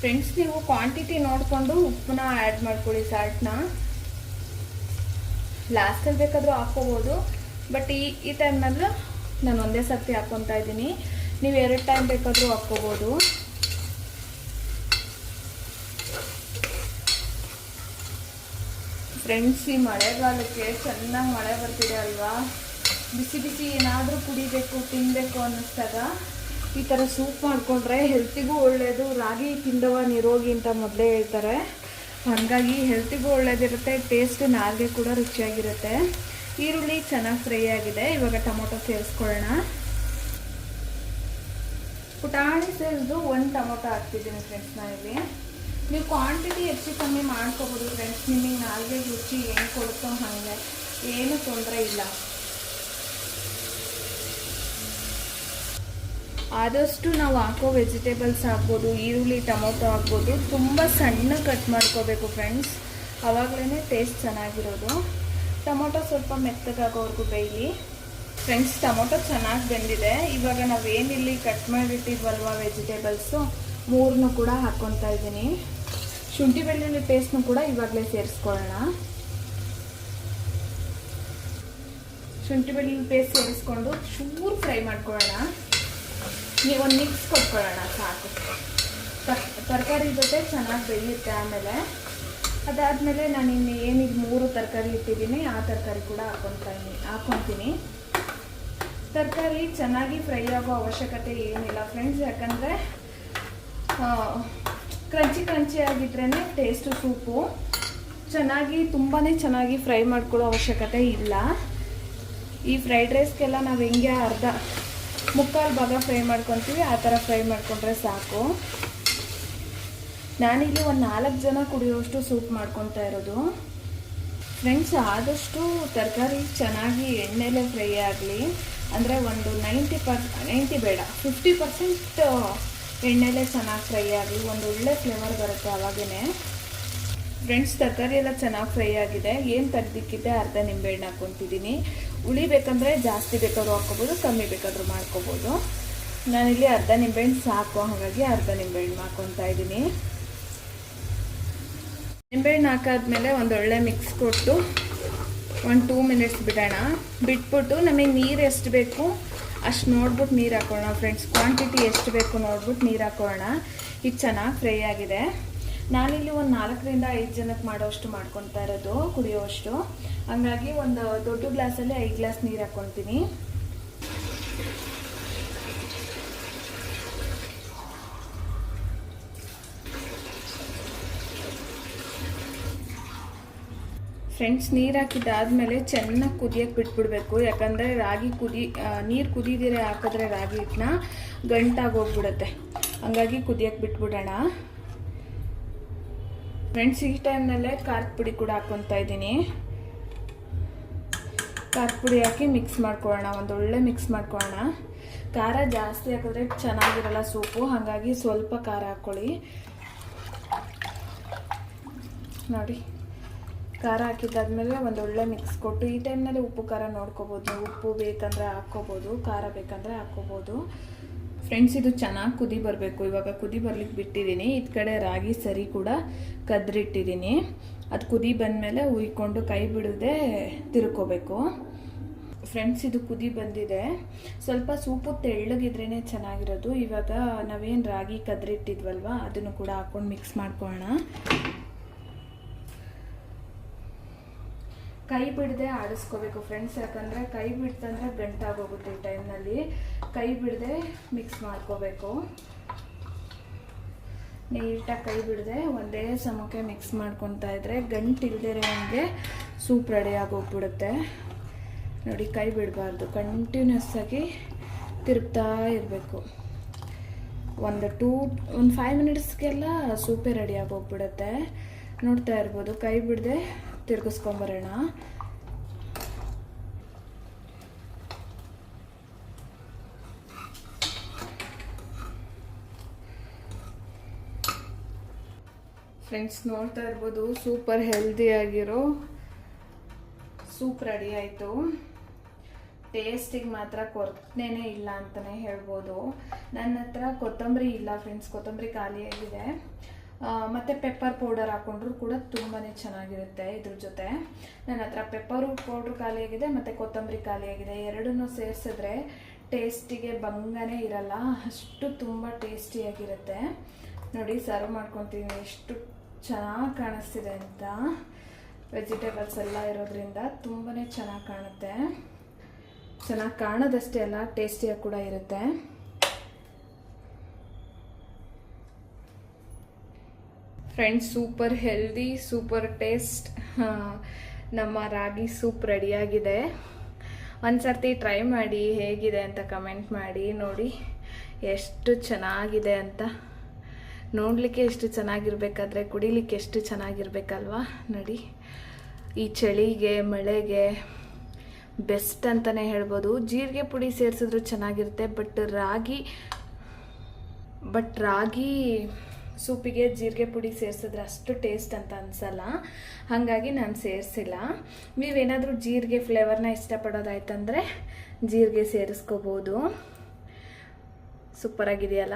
S1: ಫ್ರೆಂಡ್ಸ್ ನೀವು ಕ್ವಾಂಟಿಟಿ ನೋಡಿಕೊಂಡು ಉಪ್ಪನ್ನ ಆ್ಯಡ್ ಮಾಡ್ಕೊಳ್ಳಿ ಸಾಲ್ಟ್ನ. ಲಾಸ್ಟಲ್ಲಿ ಬೇಕಾದರೂ ಹಾಕ್ಕೋಬೋದು. ಬಟ್ ಈ ಈ ಟೈಮ್ನಲ್ಲೂ ನಾನು ಒಂದೇ ಸರ್ತಿ ಹಾಕ್ಕೊತಾ ಇದ್ದೀನಿ. ನೀವು ಎರಡು ಟೈಮ್ ಬೇಕಾದರೂ ಹಾಕ್ಕೋಬೋದು. ಫ್ರೆಂಡ್ಸ್ ಈ ಮಳೆಗಾಲಕ್ಕೆ ಚೆನ್ನಾಗಿ ಮಳೆ ಬರ್ತಿದೆ ಅಲ್ವಾ? ಬಿಸಿ ಬಿಸಿ ಏನಾದರೂ ಕುಡಿಬೇಕು ತಿನ್ನಬೇಕು ಅನ್ನಿಸ್ದಾಗ ಈ ಥರ ಸೂಪ್ ಮಾಡಿಕೊಂಡ್ರೆ ಹೆಲ್ತಿಗೂ ಒಳ್ಳೆಯದು ರಾಗಿ ತಿಂದವ ನಿರೋಗಿ ಅಂತ ಮೊದಲೇ ಹೇಳ್ತಾರೆ. ಹಾಗಾಗಿ ಹೆಲ್ತಿಗೂ ಒಳ್ಳೇದಿರುತ್ತೆ ಟೇಸ್ಟ್ ನಾಲ್ಗೆ ಕೂಡ ರುಚಿಯಾಗಿರುತ್ತೆ. ಈರುಳ್ಳಿ ಚೆನ್ನಾಗಿ ಫ್ರೈ ಆಗಿದೆ. ಇವಾಗ ಟೊಮೊಟೊ ಸೇರಿಸ್ಕೊಳ್ಳೋಣ. ಪುಟಾಣಿ ಸೇರಿಸ್ದು ಒಂದು ಟೊಮೊಟೊ ಹಾಕ್ತಿದ್ದೀನಿ ಫ್ರೆಂಡ್ಸ್ ನಾನಿಲ್ಲಿ ನೀವು ಕ್ವಾಂಟಿಟಿ ಹೆಚ್ಚು ಕಮ್ಮಿ ಮಾಡ್ಕೋಬೋದು ಫ್ರೆಂಡ್ಸ್ ನಿಮಗೆ ನಾಲ್ಗೆ ರುಚಿ ಏನು ಕೊಡುತ್ತೋ ಹಾಗೆ ಏನು ತೊಂದರೆ ಇಲ್ಲ. ಆದಷ್ಟು ನಾವು ಹಾಕೋ ವೆಜಿಟೇಬಲ್ಸ್ ಹಾಕ್ಬೋದು ಈರುಳ್ಳಿ, ಟೊಮೊಟೊ ಹಾಕ್ಬೋದು ತುಂಬ ಸಣ್ಣ ಕಟ್ ಮಾಡ್ಕೋಬೇಕು ಫ್ರೆಂಡ್ಸ್ ಅವಾಗಲೇ ಟೇಸ್ಟ್ ಚೆನ್ನಾಗಿರೋದು. ಟೊಮೊಟೊ ಸ್ವಲ್ಪ ಮೆತ್ತಗಾಗೋವರೆಗೂ ಬೇಯಲಿ. ಫ್ರೆಂಡ್ಸ್ ಟೊಮೊಟೊ ಚೆನ್ನಾಗಿ ಬೆಂದಿದೆ. ಇವಾಗ ನಾವೇನಿಲ್ಲಿ ಕಟ್ ಮಾಡಿಟ್ಟಿದ್ವಲ್ವ ವೆಜಿಟೇಬಲ್ಸು ಮೂರನ್ನು ಕೂಡ ಹಾಕ್ಕೊತಾ ಇದ್ದೀನಿ. ಶುಂಠಿ ಬೆಳ್ಳುಳ್ಳಿ ಪೇಸ್ಟ್ನು ಕೂಡ ಇವಾಗಲೇ ಸೇರಿಸ್ಕೊಳ್ಳೋಣ. ಶುಂಠಿ ಬೆಳ್ಳುಳ್ಳಿ ಪೇಸ್ಟ್ ಸೇರಿಸ್ಕೊಂಡು ಚೂರು ಫ್ರೈ ಮಾಡ್ಕೊಳ್ಳೋಣ. ನೀವು ಒಂದು ಮಿಕ್ಸ್ ಕೊಟ್ಕೊಳ್ಳೋಣ, ಸಾಕು. ತರ್- ತರಕಾರಿ ಜೊತೆ ಚೆನ್ನಾಗಿ ಬೆಳೆಯುತ್ತೆ ಆಮೇಲೆ. ಅದಾದಮೇಲೆ ನಾನು ಇನ್ನು ಏನಿಗೆ ಮೂರು ತರಕಾರಿ ಇಟ್ಟಿದ್ದೀನಿ, ಆ ತರಕಾರಿ ಕೂಡ ಹಾಕೊತೀನಿ ಹಾಕೊತೀನಿ. ತರಕಾರಿ ಚೆನ್ನಾಗಿ ಫ್ರೈ ಆಗೋ ಅವಶ್ಯಕತೆ ಏನಿಲ್ಲ ಫ್ರೆಂಡ್ಸ್ ಯಾಕಂದರೆ ಕ್ರಂಚಿ ಕ್ರಂಚಿ ಆಗಿದ್ರೇ ಟೇಸ್ಟು ಸೂಪು. ಚೆನ್ನಾಗಿ ತುಂಬಾ ಚೆನ್ನಾಗಿ ಫ್ರೈ ಮಾಡ್ಕೊಳ್ಳೋ ಅವಶ್ಯಕತೆ ಇಲ್ಲ. ಈ ಫ್ರೈಡ್ ರೈಸ್ಗೆಲ್ಲ ನಾವು ಹೆಂಗೆ ಅರ್ಧ ಮುಕ್ಕಾಲು ಭಾಗ ಫ್ರೈ ಮಾಡ್ಕೊತೀವಿ, ಆ ಥರ ಫ್ರೈ ಮಾಡಿಕೊಂಡ್ರೆ ಸಾಕು. ನಾನಿಲ್ಲಿ ಒಂದು ನಾಲ್ಕು ಜನ ಕುಡಿಯೋಷ್ಟು ಸೂಪ್ ಮಾಡ್ಕೊತಾ ಇರೋದು. ಫ್ರೆಂಡ್ಸ್ ಆದಷ್ಟು ತರಕಾರಿ ಚೆನ್ನಾಗಿ ಎಣ್ಣೆಲೆ ಫ್ರೈ ಆಗಲಿ. ಅಂದರೆ ಒಂದು ನೈಂಟಿ ಪರ್, ನೈಂಟಿ ಬೇಡ ಫಿಫ್ಟಿ ಪರ್ಸೆಂಟ್ ಎಣ್ಣೆಲೆ ಚೆನ್ನಾಗಿ ಫ್ರೈ ಆಗಲಿ. ಒಂದು ಒಳ್ಳೆ ಫ್ಲೇವರ್ ಬರುತ್ತೆ ಅವಾಗೇ ಫ್ರೆಂಡ್ಸ್ ತರಕಾರಿ ಎಲ್ಲ ಚೆನ್ನಾಗಿ ಫ್ರೈ ಆಗಿದೆ. ಏನು ತೆಗ್ದಿಕ್ಕಿದ್ದೆ ಅರ್ಧ ನಿಂಬೆಹಣ್ಣು ಹಾಕ್ಕೊತಿದ್ದೀನಿ ಹುಳಿ ಬೇಕಂದರೆ ಜಾಸ್ತಿ ಬೇಕಾದ್ರೂ ಹಾಕ್ಕೋಬೋದು, ಕಮ್ಮಿ ಬೇಕಾದರೂ ಮಾಡ್ಕೋಬೋದು. ನಾನಿಲ್ಲಿ ಅರ್ಧ ನಿಂಬೆಹಣ್ಣು ಸಾಕು, ಹಾಗಾಗಿ ಅರ್ಧ ನಿಂಬೆಹಣ್ಣು ಹಾಕ್ಕೊತಾ ಇದ್ದೀನಿ. ನಿಂಬೆಹಣ್ಣು ಹಾಕಾದ್ಮೇಲೆ ಒಂದು ಒಳ್ಳೆ ಮಿಕ್ಸ್ ಕೊಟ್ಟು ಒಂದು ಟೂ ಮಿನಿಟ್ಸ್ ಬಿಡೋಣ. ಬಿಟ್ಬಿಟ್ಟು ನಮಗೆ ನೀರು ಎಷ್ಟು ಬೇಕು ಅಷ್ಟು ನೋಡ್ಬಿಟ್ಟು ನೀರು ಹಾಕೋಣ ಫ್ರೆಂಡ್ಸ್ ಕ್ವಾಂಟಿಟಿ ಎಷ್ಟು ಬೇಕು ನೋಡ್ಬಿಟ್ಟು ನೀರು ಹಾಕೋಣ ಇದು ಚೆನ್ನಾಗಿ ಫ್ರೈ ಆಗಿದೆ. ನಾನಿಲ್ಲಿ ಒಂದು ನಾಲ್ಕರಿಂದ ಐದು ಜನಕ್ಕೆ ಮಾಡೋಷ್ಟು ಮಾಡ್ಕೊತಾ ಇರೋದು, ಕುಡಿಯೋವಷ್ಟು. ಹಂಗಾಗಿ ಒಂದು ದೊಡ್ಡ ಗ್ಲಾಸಲ್ಲಿ ಐದು ಗ್ಲಾಸ್ ನೀರು ಹಾಕ್ಕೊತೀನಿ ಫ್ರೆಂಡ್ಸ್, ನೀರು ಹಾಕಿದ್ದಾದಮೇಲೆ ಚೆನ್ನಾಗಿ ಕುದಿಯೋಕೆ ಬಿಟ್ಬಿಡ್ಬೇಕು. ಯಾಕಂದರೆ ರಾಗಿ ಕುದಿ ನೀರು ಕುದಿದಿರೆ ಹಾಕಿದ್ರೆ ರಾಗಿ ಹಿಟ್ಟನ್ನ ಗಂಟಾಗಿ ಹೋಗ್ಬಿಡುತ್ತೆ ಹಂಗಾಗಿ ಕುದಿಯೋಕ್ಕೆ ಬಿಟ್ಬಿಡೋಣ. ಫ್ರೆಂಡ್ಸ್, ಈ ಟೈಮ್ನಲ್ಲೇ ಖಾರದ ಪುಡಿ ಕೂಡ ಹಾಕ್ಕೊತಾ ಇದ್ದೀನಿ. ಖಾರದ ಪುಡಿ ಹಾಕಿ ಮಿಕ್ಸ್ ಮಾಡ್ಕೊಳ್ಳೋಣ ಒಳ್ಳೆ ಮಿಕ್ಸ್ ಮಾಡ್ಕೊಳ್ಳೋಣ. ಖಾರ ಜಾಸ್ತಿ ಹಾಕಿದ್ರೆ ಚೆನ್ನಾಗಿರಲ್ಲ ಸೂಪು, ಹಾಗಾಗಿ ಸ್ವಲ್ಪ ಖಾರ ಹಾಕ್ಕೊಳ್ಳಿ. ನೋಡಿ. ಖಾರ ಹಾಕಿದ್ದಾದ್ಮೇಲೆ ಒಂದು ಒಳ್ಳೆ ಮಿಕ್ಸ್ ಕೊಟ್ಟು, ಈ ಟೈಮ್ನಲ್ಲಿ ಉಪ್ಪು, ಖಾರ ನೋಡ್ಕೋಬೋದು. ಉಪ್ಪು ಬೇಕಂದರೆ ಹಾಕ್ಕೋಬೋದು, ಖಾರ ಬೇಕಂದರೆ ಹಾಕ್ಕೋಬೋದು. ಫ್ರೆಂಡ್ಸ್ ಇದು ಚೆನ್ನಾಗಿ ಕುದಿ ಬರಬೇಕು. ಇವಾಗ ಕುದಿ ಬರ್ಲಿಕ್ಕೆ ಬಿಟ್ಟಿದ್ದೀನಿ ಇದು ಕಡೆ ರಾಗಿ ಸರಿ ಕೂಡ ಕದ್ರಿಟ್ಟಿದ್ದೀನಿ ಅದು ಕುದಿ ಬಂದಮೇಲೆ ಉಯ್ಕೊಂಡು ಕೈ ಬಿಡದೆ ತಿರ್ಕೋಬೇಕು. ಫ್ರೆಂಡ್ಸ್ ಇದು ಕುದಿ ಬಂದಿದೆ. ಸ್ವಲ್ಪ ಸೂಪು ತೆಳ್ಳಗಿದ್ರೇ ಚೆನ್ನಾಗಿರೋದು. ಇವಾಗ ನಾವೇನು ರಾಗಿ ಕದ್ರಿಟ್ಟಿದ್ವಲ್ವ, ಅದನ್ನು ಕೂಡ ಹಾಕ್ಕೊಂಡು ಮಿಕ್ಸ್ ಮಾಡ್ಕೊಳ್ಳೋಣ. ಕೈ ಬಿಡದೆ ಆಡಿಸ್ಕೋಬೇಕು ಫ್ರೆಂಡ್ಸ್ ಯಾಕಂದರೆ ಕೈ ಬಿಡ್ತಂದ್ರೆ ಗಂಟಾಗೋಗುತ್ತೆ ಈ ಟೈಮ್ನಲ್ಲಿ ಕೈ ಬಿಡದೆ ಮಿಕ್ಸ್ ಮಾಡ್ಕೋಬೇಕು. ನೀಟಾಗಿ ಕೈ ಬಿಡದೆ ಒಂದೇ ಸಮಕ್ಕೆ ಮಿಕ್ಸ್ ಮಾಡ್ಕೊತಾ ಇದ್ರೆ ಗಂಟಿಲ್ದೇ ನಮಗೆ ಸೂಪ್ ರೆಡಿ ಆಗೋಗ್ಬಿಡುತ್ತೆ. ನೋಡಿ, ಕೈ ಬಿಡಬಾರ್ದು. ಕಂಟಿನ್ಯೂಸ್ ಆಗಿ ತಿರುಗ್ತಾ ಇರಬೇಕು. ಒಂದು ಟೂ ಒಂದು ಫೈವ್ ಮಿನಿಟ್ಸ್ಗೆಲ್ಲ ಸೂಪೇ ರೆಡಿ ಆಗೋಗ್ಬಿಡುತ್ತೆ. ನೋಡ್ತಾ ಇರ್ಬೋದು, ಕೈ ಬಿಡದೆ ತಿರ್ಗಿಸ್ಕೊಂಬರೋಣ. ಫ್ರೆಂಡ್ಸ್ ನೋಡ್ತಾ ಇರ್ಬೋದು ಸೂಪರ್ ಹೆಲ್ದಿ ಆಗಿರೋ ಸೂಪ್ ರೆಡಿ ಆಯಿತು. ಟೇಸ್ಟಿಗೆ ಮಾತ್ರ ಕೊರತೆನೇ ಇಲ್ಲ ಅಂತಲೇ ಹೇಳ್ಬೋದು. ನನ್ನ ಹತ್ರ ಕೊತ್ತಂಬರಿ ಇಲ್ಲ ಫ್ರೆಂಡ್ಸ್ ಕೊತ್ತಂಬರಿ ಖಾಲಿಯಾಗಿದೆ. ಮತ್ತೆ ಪೆಪ್ಪರ್ ಪೌಡರ್ ಹಾಕೊಂಡ್ರು ಕೂಡ ತುಂಬಾ ಚೆನ್ನಾಗಿರುತ್ತೆ ಇದ್ರ ಜೊತೆ. ನನ್ನ ಹತ್ರ ಪೆಪ್ಪರು ಪೌಡ್ರ್ ಖಾಲಿಯಾಗಿದೆ ಮತ್ತು ಕೊತ್ತಂಬರಿ ಖಾಲಿಯಾಗಿದೆ ಎರಡನ್ನೂ ಸೇರಿಸಿದ್ರೆ ಟೇಸ್ಟಿಗೆ ಬಂಗನೇ ಇರಲ್ಲ, ಅಷ್ಟು ತುಂಬ ಟೇಸ್ಟಿಯಾಗಿರುತ್ತೆ ನೋಡಿ ಸರ್ವ್ ಮಾಡ್ಕೊತೀನಿ, ಎಷ್ಟು ಚೆನ್ನಾಗಿ ಕಾಣಿಸ್ತಿದೆ ಅಂತ. ವೆಜಿಟೇಬಲ್ಸ್ ಎಲ್ಲ ಇರೋದ್ರಿಂದ ತುಂಬಾ ಚೆನ್ನಾಗಿ ಕಾಣುತ್ತೆ. ಚೆನ್ನಾಗಿ ಕಾಣೋದಷ್ಟೇ ಅಲ್ಲ ಟೇಸ್ಟಿಯಾಗಿ ಕೂಡ ಇರುತ್ತೆ. Friends super healthy super taste ನಮ್ಮ ರಾಗಿ ಸೂಪ್ ರೆಡಿಯಾಗಿದೆ ಒಂದು ಸರ್ತಿ ಟ್ರೈ ಮಾಡಿ ಹೇಗಿದೆ ಅಂತ ಕಮೆಂಟ್ ಮಾಡಿ, ನೋಡಿ ಎಷ್ಟು ಚೆನ್ನಾಗಿದೆ ಅಂತ. ನೋಡಲಿಕ್ಕೆ ಎಷ್ಟು ಚೆನ್ನಾಗಿರ್ಬೇಕಾದ್ರೆ ಕುಡಿಲಿಕ್ಕೆ ಎಷ್ಟು ಚೆನ್ನಾಗಿರ್ಬೇಕಲ್ವಾ? ನೋಡಿ, ಈ ಚಳಿಗೆ, ಮಳೆಗೆ ಬೆಸ್ಟ್ ಅಂತಲೇ ಹೇಳ್ಬೋದು. ಜೀರಿಗೆ ಪುಡಿ ಸೇರಿಸಿದ್ರು ಚೆನ್ನಾಗಿರುತ್ತೆ ಬಟ್ ರಾಗಿ ಬಟ್ ರಾಗಿ ಸೂಪಿಗೆ ಜೀರಿಗೆ ಪುಡಿ ಸೇರಿಸಿದ್ರೆ ಅಷ್ಟು ಟೇಸ್ಟ್ ಅಂತ ಅನಿಸಲ್ಲ. ಹಾಗಾಗಿ ನಾನು ಸೇರಿಸಿಲ್ಲ. ನೀವೇನಾದರೂ ಜೀರಿಗೆ ಫ್ಲೇವರ್ನ ಇಷ್ಟಪಡೋದಾಯ್ತಂದರೆ ಜೀರಿಗೆ ಸೇರಿಸ್ಕೋಬೋದು. ಸೂಪರಾಗಿದೆಯಲ್ಲ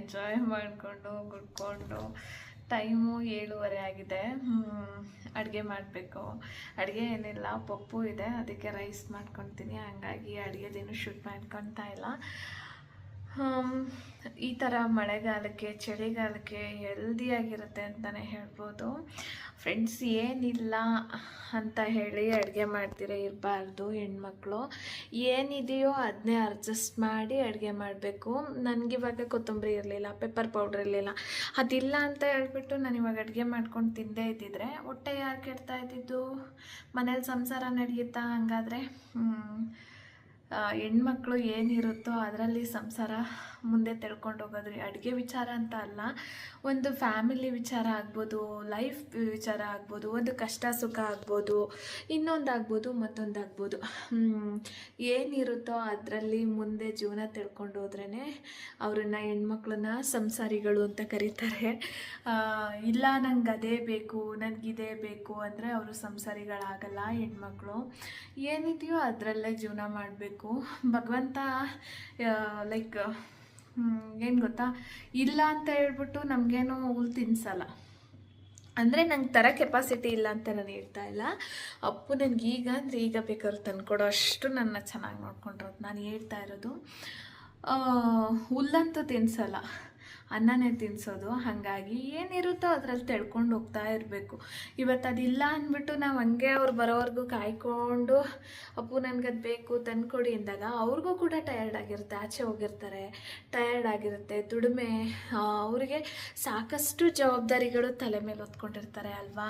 S1: ಎಂಜಾಯ್ ಮಾಡಿಕೊಂಡು, ಕುಡ್ಕೊಂಡು ಟೈಮು ಏಳುವರೆ ಆಗಿದೆ. ಅಡುಗೆ ಮಾಡಬೇಕು. ಅಡುಗೆ ಏನಿಲ್ಲ, ಪಪ್ಪು ಇದೆ, ಅದಕ್ಕೆ ರೈಸ್ ಮಾಡ್ಕೊತೀನಿ. ಹಂಗಾಗಿ ಅಡುಗೆದೇನು ಶೂಟ್ ಮಾಡ್ಕೊತಾ ಇಲ್ಲ. ಈ ಥರ ಮಳೆಗಾಲಕ್ಕೆ, ಚಳಿಗಾಲಕ್ಕೆ ಹೆಲ್ದಿಯಾಗಿರುತ್ತೆ ಅಂತಲೇ ಹೇಳ್ಬೋದು. ಫ್ರೆಂಡ್ಸ್ ಏನಿಲ್ಲ ಅಂತ ಹೇಳಿ ಅಡುಗೆ ಮಾಡ್ತೀರ ಇರಬಾರ್ದು ಹೆಣ್ಮಕ್ಳು. ಏನಿದೆಯೋ ಅದನ್ನೇ ಅಡ್ಜಸ್ಟ್ ಮಾಡಿ ಅಡುಗೆ ಮಾಡಬೇಕು. ನನಗಿವಾಗ ಕೊತ್ತಂಬರಿ ಇರಲಿಲ್ಲ ಪೆಪ್ಪರ್ ಪೌಡ್ರ್ ಇರಲಿಲ್ಲ. ಅದಿಲ್ಲ ಅಂತ ಹೇಳ್ಬಿಟ್ಟು ನಾನು ಇವಾಗ ಅಡುಗೆ ಮಾಡ್ಕೊಂಡು ತಿಂದೇ ಇದ್ದಿದ್ರೆ ಹೊಟ್ಟೆ ಯಾರು ಕೆಡ್ತಾ ಇದ್ದಿದ್ದು? ಮನೇಲಿ ಸಂಸಾರ ನಡೆಯುತ್ತಾ ಹಂಗಾದ್ರೆ? ಹೆಣ್ಮಕ್ಳು ಏನಿರುತ್ತೋ ಅದರಲ್ಲಿ ಸಂಸಾರ ಮುಂದೆ ತಿಳ್ಕೊಂಡು ಹೋಗೋದ್ರಿ. ಅಡುಗೆ ವಿಚಾರ ಅಂತ ಅಲ್ಲ, ಒಂದು ಫ್ಯಾಮಿಲಿ ವಿಚಾರ ಆಗ್ಬೋದು, ಲೈಫ್ ವಿಚಾರ ಆಗ್ಬೋದು, ಒಂದು ಕಷ್ಟ ಸುಖ ಆಗ್ಬೋದು, ಇನ್ನೊಂದಾಗ್ಬೋದು, ಮತ್ತೊಂದಾಗ್ಬೋದು. ಏನಿರುತ್ತೋ ಅದರಲ್ಲಿ ಮುಂದೆ ಜೀವನ ತಿಳ್ಕೊಂಡು ಹೋದ್ರೇ ಅವ್ರನ್ನ ಹೆಣ್ಮಕ್ಳನ್ನ ಸಂಸಾರಿಗಳು ಅಂತ ಕರೀತಾರೆ. ಇಲ್ಲ, ನಂಗೆ ಅದೇ ಬೇಕು ನನಗಿದೇ ಬೇಕು ಅಂದರೆ ಅವರು ಸಂಸಾರಿಗಳಾಗಲ್ಲ ಹೆಣ್ಮಕ್ಳು. ಏನಿದೆಯೋ ಅದರಲ್ಲೇ ಜೀವನ ಮಾಡಬೇಕು. ಭಗವಂತ ಲೈಕ್ ಏನು ಗೊತ್ತಾ? ಇಲ್ಲ ಅಂತ ಹೇಳ್ಬಿಟ್ಟು ನಮಗೇನು ಹುಲ್ ತಿನ್ಸಲ್ಲ. ಅಂದರೆ ನಂಗೆ ಥರ ಕೆಪಾಸಿಟಿ ಇಲ್ಲ ಅಂತ ನಾನು ಹೇಳ್ತಾ ಇಲ್ಲ. ಅಪ್ಪು ನನಗೆ ಈಗ ಅಂದರೆ ಈಗ ಬೇಕಾದ್ರೆ ತಂದ್ಕೊಡೋ ಅಷ್ಟು ನನ್ನ ಚೆನ್ನಾಗಿ ನೋಡ್ಕೊಂಡಿರೋದು. ನಾನು ಹೇಳ್ತಾ ಇರೋದು ಹುಲ್ಲಂತೂ ತಿನ್ಸಲ್ಲ. ಅನ್ನನೇ ತಿನ್ಸೋದು. ಹಾಗಾಗಿ ಏನಿರುತ್ತೋ ಅದ್ರಲ್ಲಿ ತೆಳ್ಕೊಂಡು ಹೋಗ್ತಾ ಇರಬೇಕು. ಇವತ್ತು ಅದಿಲ್ಲ ಅಂದ್ಬಿಟ್ಟು ನಾವು ಹಂಗೆ ಅವ್ರು ಬರೋವರೆಗೂ ಕಾಯ್ಕೊಂಡು, ಅಪ್ಪು ನನಗದು ಬೇಕು, ತಂದುಕೊಡಿ ಅಂದಾಗ ಅವ್ರಿಗೂ ಕೂಡ ಟಯರ್ಡ್ ಆಗಿರುತ್ತೆ. ಆಚೆ ಹೋಗಿರ್ತಾರೆ ಟಯರ್ಡ್ ಆಗಿರುತ್ತೆ, ದುಡಿಮೆ ಅವರಿಗೆ ಸಾಕಷ್ಟು ಜವಾಬ್ದಾರಿಗಳು ತಲೆ ಮೇಲೆ ಹೊತ್ಕೊಂಡಿರ್ತಾರೆ ಅಲ್ವಾ?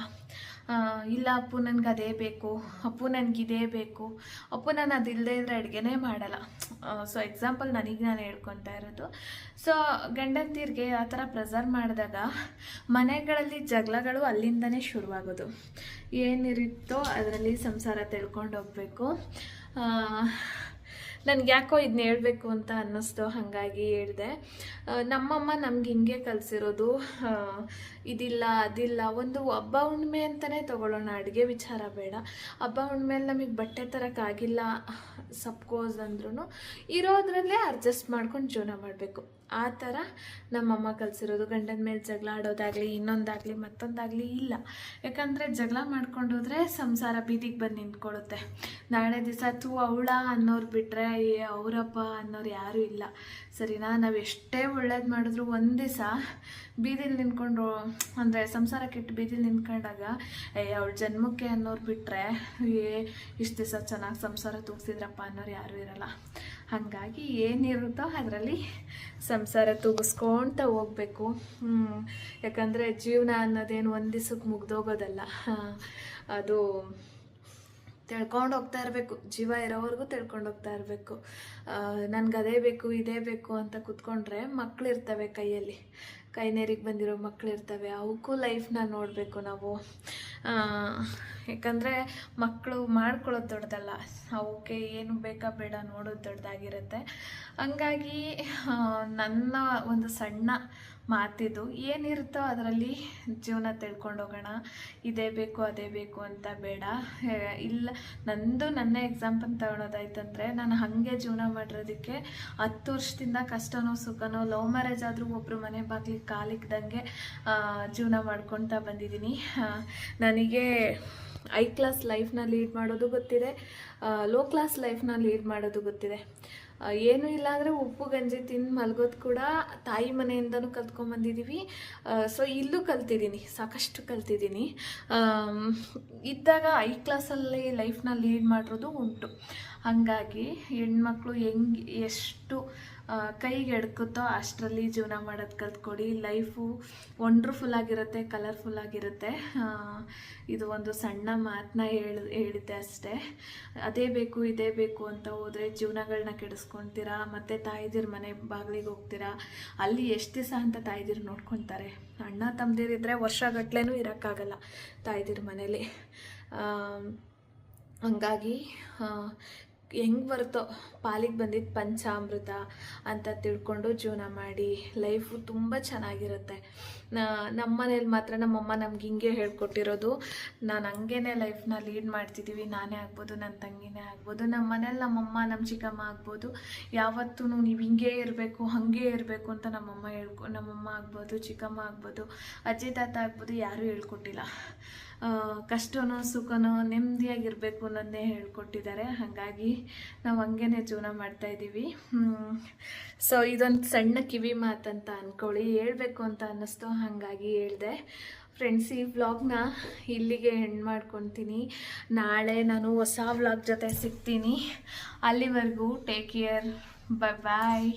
S1: ಇಲ್ಲ, ಅಪ್ಪು ನನಗೆ ಅದೇ ಬೇಕು, ಅಪ್ಪು ನನಗಿದೇ ಬೇಕು. ಅಪ್ಪು ನಾನು ಅದಿಲ್ಲದೆ ಇದ್ರೆ ಅಡುಗೆನೇ ಮಾಡಲ್ಲ. ಸೊ ಎಕ್ಸಾಂಪಲ್ ನನಗೆ ನಾನು ಹೇಳ್ಕೊತಾ ಇರೋದು. ಸೊ ಗಂಡಂತೀರಿಗೆ ಆ ಥರ ಪ್ರೆಸರ್ ಮಾಡಿದಾಗ ಮನೆಗಳಲ್ಲಿ ಜಗಳಗಳು ಅಲ್ಲಿಂದನೇ ಶುರುವಾಗೋದು. ಏನಿರುತ್ತೋ ಅದರಲ್ಲಿ ಸಂಸಾರ ತಿಳ್ಕೊಂಡು ಹೋಗಬೇಕು. ನನಗೆ ಯಾಕೋ ಇದನ್ನ ಹೇಳಬೇಕು ಅಂತ ಅನ್ನಿಸ್ತು, ಹಾಗಾಗಿ ಹೇಳಿದೆ. ನಮ್ಮಮ್ಮ ನಮ್ಗೆ ಹಿಂಗೆ ಕಲಿಸಿರೋದು ಇದಿಲ್ಲ, ಅದಿಲ್ಲ, ಒಂದು ಹಬ್ಬ ಹುಣ್ಣಿಮೆ ಅಂತಲೇ ತಗೊಳ್ಳೋಣ, ಅಡುಗೆ ವಿಚಾರ ಬೇಡ. ಹಬ್ಬ ಹುಣ್ಣಿಮೆಯಲ್ಲಿ ನಮಗೆ ಬಟ್ಟೆ ತರೋಕ್ಕಾಗಿಲ್ಲ ಸಪ್ಕೋಸ್ ಅಂದ್ರೂ ಇರೋದ್ರಲ್ಲೇ ಅಡ್ಜಸ್ಟ್ ಮಾಡ್ಕೊಂಡು ಜೀವನ ಮಾಡಬೇಕು. ಆ ಥರ ನಮ್ಮಮ್ಮ ಕಲಿಸಿರೋದು. ಗಂಡನ ಮೇಲೆ ಜಗಳ ಆಡೋದಾಗಲಿ, ಇನ್ನೊಂದಾಗಲಿ, ಮತ್ತೊಂದಾಗಲಿ ಇಲ್ಲ. ಯಾಕಂದರೆ ಜಗಳ ಮಾಡ್ಕೊಂಡು ಹೋದ್ರೆ ಸಂಸಾರ ಬೀದಿಗೆ ಬಂದು ನಿಂತ್ಕೊಳ್ಳುತ್ತೆ. ನಾಳೆ ದಿವಸ ತೂ ಅವಳ ಅನ್ನೋರು ಬಿಟ್ಟರೆ ಅವರಪ್ಪ ಅನ್ನೋರು ಯಾರೂ ಇಲ್ಲ. ಸರಿನಾ? ನಾವು ಎಷ್ಟೇ ಒಳ್ಳೇದು ಮಾಡಿದ್ರು ಒಂದು ದಿವಸ ಬೀದಿಲಿ ನಿಂತ್ಕೊಂಡು, ಅಂದರೆ ಸಂಸಾರ ಕೆಟ್ಟು ಬೀದಿಲಿ ನಿಂತ್ಕೊಂಡಾಗ, ಏ, ಅವಳ ಜನ್ಮಕ್ಕೆ ಅನ್ನೋರು ಬಿಟ್ಟರೆ ಏ, ಇಷ್ಟು ದಿವಸ ಚೆನ್ನಾಗಿ ಸಂಸಾರ ತೂಗಿಸಿದ್ರಪ್ಪ ಅನ್ನೋರು ಯಾರೂ ಇರಲ್ಲ. ಹಾಗಾಗಿ ಏನಿರುತ್ತೋ ಅದರಲ್ಲಿ ಸಂಸಾರ ತೂಗಿಸ್ಕೊಳ್ತಾ ಹೋಗ್ಬೇಕು. ಯಾಕಂದರೆ ಜೀವನ ಅನ್ನೋದೇನು ಒಂದು ದಿವ್ಸಕ್ಕೆ ಮುಗ್ದೋಗೋದಲ್ಲ ಅದು ತಿಳ್ಕೊಂಡು ಹೋಗ್ತಾ ಇರಬೇಕು. ಜೀವ ಇರೋವರೆಗೂ ತಿಳ್ಕೊಂಡು ಹೋಗ್ತಾ ಇರಬೇಕು. ನನಗೆ ಅದೇ ಬೇಕು, ಇದೇ ಬೇಕು ಅಂತ ಕೂತ್ಕೊಂಡ್ರೆ ಮಕ್ಳು ಇರ್ತವೆ ಕೈಯಲ್ಲಿ. ಕೈ ನೇರಿಗೆ ಬಂದಿರೋ ಮಕ್ಳು ಇರ್ತವೆ. ಅವಕ್ಕೂ ಲೈಫ್ನ ನೋಡಬೇಕು ನಾವು. ಯಾಕಂದರೆ ಮಕ್ಕಳು ಮಾಡ್ಕೊಳ್ಳೋದು ದೊಡ್ಡದಲ್ಲ. ಅವಕ್ಕೆ ಏನು ಬೇಕಾ ಬೇಡ ನೋಡೋದು ದೊಡ್ಡದಾಗಿರುತ್ತೆ. ಹಂಗಾಗಿ ನನ್ನ ಒಂದು ಸಣ್ಣ ಮಾತಿದು ಏನಿರುತ್ತೋ ಅದರಲ್ಲಿ ಜೀವನ ತಿಳ್ಕೊಂಡು ಹೋಗೋಣ ಇದೇ ಬೇಕು, ಅದೇ ಬೇಕು ಅಂತ ಬೇಡ. ಇಲ್ಲ, ನಂದು ನನ್ನ ಎಕ್ಸಾಂಪಲ್ ತಗೊಳೋದಾಯ್ತಂದರೆ ನಾನು ಹಾಗೆ ಜೀವನ ಮಾಡಿರೋದಕ್ಕೆ ಹತ್ತು ವರ್ಷದಿಂದ ಕಷ್ಟನೋ, ಸುಖನೋ, ಲವ್ ಮ್ಯಾರೇಜ್ ಆದರೂ ಒಬ್ಬರು ಮನೆ ಬಾಗಿಲಿಗೆ ಕಾಲಿಕ್ದಂಗೆ ಜೀವನ ಮಾಡ್ಕೊತಾ ಬಂದಿದ್ದೀನಿ. ನನಗೆ ಐ ಕ್ಲಾಸ್ ಲೈಫ್ನ ಲೀಡ್ ಮಾಡೋದು ಗೊತ್ತಿದೆ. ಲೋ ಕ್ಲಾಸ್ ಲೈಫ್ನ ಲೀಡ್ ಮಾಡೋದು ಗೊತ್ತಿದೆ. ಏನೂ ಇಲ್ಲ ಅಂದರೆ ಉಪ್ಪು, ಗಂಜಿ ತಿಂದು ಮಲಗೋದು ಕೂಡ ತಾಯಿ ಮನೆಯಿಂದನೂ ಕಲ್ತ್ಕೊಂಬಂದಿದ್ದೀವಿ ಸೊ ಇಲ್ಲೂ ಕಲ್ತಿದ್ದೀನಿ ಸಾಕಷ್ಟು ಕಲ್ತಿದ್ದೀನಿ ಇದ್ದಾಗ ಐ ಕ್ಲಾಸಲ್ಲಿ ಲೈಫ್ನ ಲೀಡ್ ಮಾಡಿರೋದು ಉಂಟು. ಹಾಗಾಗಿ ಹೆಣ್ಮಕ್ಳು ಹೆಂಗೆ, ಎಷ್ಟು ಕೈಗೆ ಎಡ್ಕುತ್ತೋ ಅಷ್ಟರಲ್ಲಿ ಜೀವನ ಮಾಡೋದು ಕಲ್ತ್ಕೊಡಿ. ಲೈಫು ವಂಡ್ರ್ಫುಲ್ ಆಗಿರುತ್ತೆ ಕಲರ್ಫುಲ್ ಆಗಿರುತ್ತೆ. ಇದು ಒಂದು ಸಣ್ಣ ಮಾತನ್ನ ಹೇಳಿ, ಹೇಳಿದ್ದೆ ಅಷ್ಟೇ. ಅದೇ ಬೇಕು, ಇದೇ ಬೇಕು ಅಂತ ಹೋದರೆ ಜೀವನಗಳನ್ನ ಕೆಡಿಸ್ಕೊತೀರಾ? ಮತ್ತು ತಾಯಿದಿರ ಮನೆ ಬಾಗಿಲಿಗೆ ಹೋಗ್ತೀರಾ? ಅಲ್ಲಿ ಎಷ್ಟು ದಿವಸ ಅಂತ ತಾಯಿದಿರು ನೋಡ್ಕೊತಾರೆ. ಅಣ್ಣ ತಮ್ಮದಿರಿದ್ರೆ ವರ್ಷಗಟ್ಲೆನೂ ಇರೋಕ್ಕಾಗಲ್ಲ ತಾಯಿದಿರ ಮನೇಲಿ. ಹಂಗಾಗಿ ಹೆಂಗೆ ಬರುತ್ತೋ, ಪಾಲಿಗೆ ಬಂದಿದ್ದು ಪಂಚಾಮೃತ ಅಂತ ತಿಳ್ಕೊಂಡು ಜೀವನ ಮಾಡಿ ಲೈಫು ತುಂಬ ಚೆನ್ನಾಗಿರುತ್ತೆ. ನಮ್ಮ ಮನೇಲಿ ಮಾತ್ರ ನಮ್ಮಮ್ಮ ನಮ್ಗೆ ಹಿಂಗೆ ಹೇಳ್ಕೊಟ್ಟಿರೋದು, ನಾನು ಹಂಗೇನೆ ಲೈಫ್ನ ಲೀಡ್ ಮಾಡ್ತಿದ್ದೀವಿ ನಾನೇ ಆಗ್ಬೋದು ನನ್ನ ತಂಗಿನೇ ಆಗ್ಬೋದು ನಮ್ಮ ಮನೇಲಿ ನಮ್ಮಮ್ಮ ನಮ್ಮ ಚಿಕ್ಕಮ್ಮ ಆಗ್ಬೋದು ಯಾವತ್ತೂ ನೀವು ಹಿಂಗೆ ಇರಬೇಕು, ಹಾಗೆ ಇರಬೇಕು ಅಂತ ನಮ್ಮಮ್ಮ ಹೇಳ್ಕೊ, ನಮ್ಮಮ್ಮ ಆಗ್ಬೋದು, ಚಿಕ್ಕಮ್ಮ ಆಗ್ಬೋದು, ಅಜ್ಜಿ, ತಾತ ಆಗ್ಬೋದು, ಯಾರೂ ಹೇಳ್ಕೊಟ್ಟಿಲ್ಲ. ಕಷ್ಟನೋ ಸುಖನೋ ನೆಮ್ಮದಿಯಾಗಿರಬೇಕು ಅನ್ನೋದನ್ನೇ ಹೇಳ್ಕೊಟ್ಟಿದ್ದಾರೆ. ಹಾಗಾಗಿ ನಾವು ಹಂಗೇನೆ ಜೀವನ ಮಾಡ್ತಾ ಇದ್ದೀವಿ. ಸೊ ಇದೊಂದು ಸಣ್ಣ ಕಿವಿ ಮಾತಂತ ಅಂದ್ಕೊಳ್ಳಿ ಹೇಳಬೇಕು ಅಂತ ಅನ್ನಿಸ್ತು, ಹಾಗಾಗಿ ಹೇಳಿದೆ. ಫ್ರೆಂಡ್ಸ್ ಈ ವ್ಲಾಗ್ನ ಇಲ್ಲಿಗೆ ಹೆಣ್ಣು ಮಾಡ್ಕೊತೀನಿ. ನಾಳೆ ನಾನು ಹೊಸ ವ್ಲಾಗ್ ಜೊತೆ ಸಿಗ್ತೀನಿ. ಅಲ್ಲಿವರೆಗೂ ಟೇಕ್ ಕೇರ್ ಬೈ ಬಾಯ್